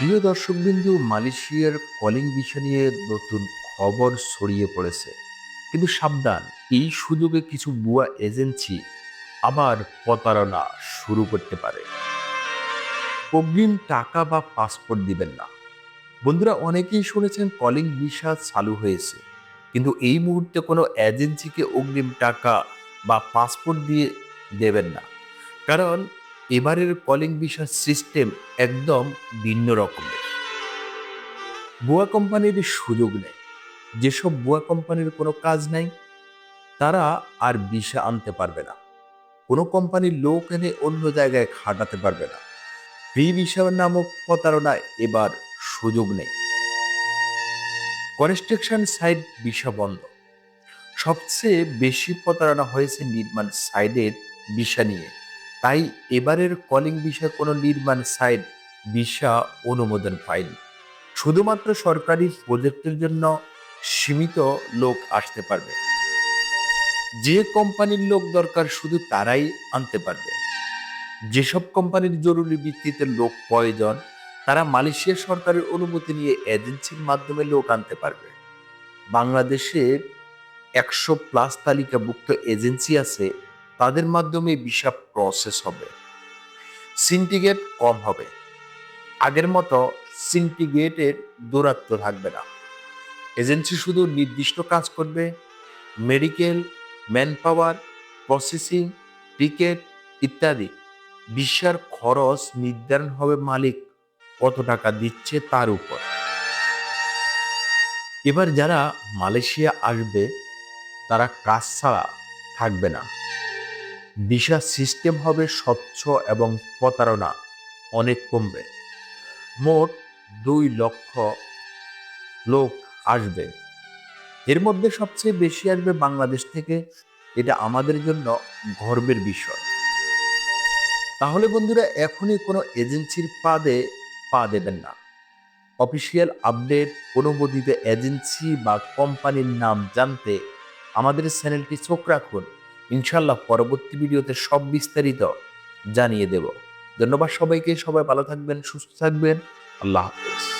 প্রিয় দর্শকবিন্দু, মালয়েশিয়ার কলিং বিষয় নিয়ে নতুন খবর ছড়িয়ে পড়েছে। কিন্তু সাবধান, এই সুযোগে কিছু বুয়া এজেন্সি আবার প্রতারণা শুরু করতে পারে। অগ্রিম টাকা বা পাসপোর্ট দিবেন না। বন্ধুরা, অনেকেই শুনেছেন কলিং ভিসা চালু হয়েছে। কিন্তু এই মুহূর্তে কোনো এজেন্সিকে অগ্রিম টাকা বা পাসপোর্ট দিয়ে দেবেন না। কারণ এবারের কলিং ভিসার সিস্টেম একদম ভিন্ন রকমের। বুয়া কোম্পানির সুযোগ নেই। যেসব বুয়া কোম্পানির কোনো কাজ নাই, তারা আর ভিসা আনতে পারবে না। কোনো কোম্পানির লোক এনে অন্য জায়গায় খাটাতে পারবে না। ফ্রি ভিসা নামক প্রতারণায় এবার সুযোগ নেই। কনস্ট্রাকশন সাইট ভিসা বন্ধ। সবচেয়ে বেশি প্রতারণা হয়েছে নির্মাণ সাইডের ভিসা নিয়ে। তাই এবারের কলিং বিষয়ে কোনো নির্মাণ সাইট ভিসা অনুমোদন পায়নি। শুধুমাত্র সরকারি প্রজেক্টের জন্য সীমিত লোক আসতে পারবে। যে কোম্পানির লোক দরকার শুধু তারাই আনতে পারবে। যেসব কোম্পানির জরুরি ভিত্তিতে লোক প্রয়োজন, তারা মালয়েশিয়া সরকারের অনুমতি নিয়ে এজেন্সির মাধ্যমে লোক আনতে পারবে। বাংলাদেশের একশো প্লাস তালিকাভুক্ত এজেন্সি আছে তাদের মাধ্যমে ভিসা প্রসেস হবে। সিন্ডিকেট কম হবে। আগের মতো সিন্ডিকেটের দূরত্ব থাকবে না। এজেন্সি শুধু নির্দিষ্ট কাজ করবে। Medical man power processing ticket ইত্যাদি। ভিসার খরচ নির্ধারণ হবে মালিক কত টাকা দিচ্ছে তার উপর। এবার যারা মালয়েশিয়া আসবে, তারা কাজ ছাড়া থাকবে না। ভিসা সিস্টেম হবে স্বচ্ছ এবং প্রতারণা। অনেক কমবে। মোট দুই লক্ষ লোক আসবে। এর মধ্যে সবচেয়ে বেশি আসবে বাংলাদেশ থেকে। এটা আমাদের জন্য গর্বের বিষয়। তাহলে বন্ধুরা, এখনই কোনো এজেন্সির পাদে পা দেবেন না। অফিসিয়াল আপডেট, অনুমোদিত এজেন্সি বা কোম্পানির নাম জানতে আমাদের চ্যানেলটি চোখ রাখুন। ইনশাল্লাহ পরবর্তী ভিডিওতে সব বিস্তারিত জানিয়ে দেব। ধন্যবাদ সবাইকে, সবাই ভালো থাকবেন, সুস্থ থাকবেন। আল্লাহ হাফেজ।